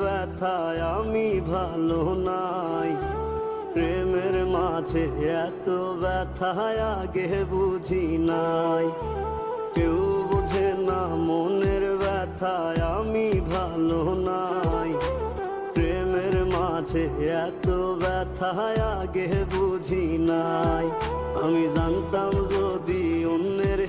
ব্যথায় আমি ভালো নাই। প্রেমের মাঝে এত ব্যথায় আগে বুঝি নাই। কেউ বোঝে না মনের ব্যথায় আমি ভালো নাই। প্রেমের মাঝে এত ব্যথায় আগে বুঝি নাই। আমি জানতাম যদি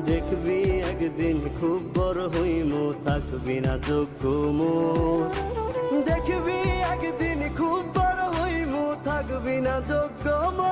দেখবি একদিন খুব বড় হইমো, থাকবি না যোগ্য মো দেখবি একদিন খুব বড় হইমো, থাকবি না যোগ্য মোর।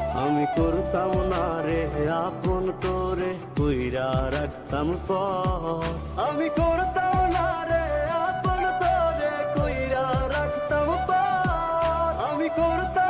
আমি করতাম না রে আপন তোরে কইরা রাখতাম পর আমি করতাম না রে, আপন তোরে কইরা রাখতাম পর আমি করতাম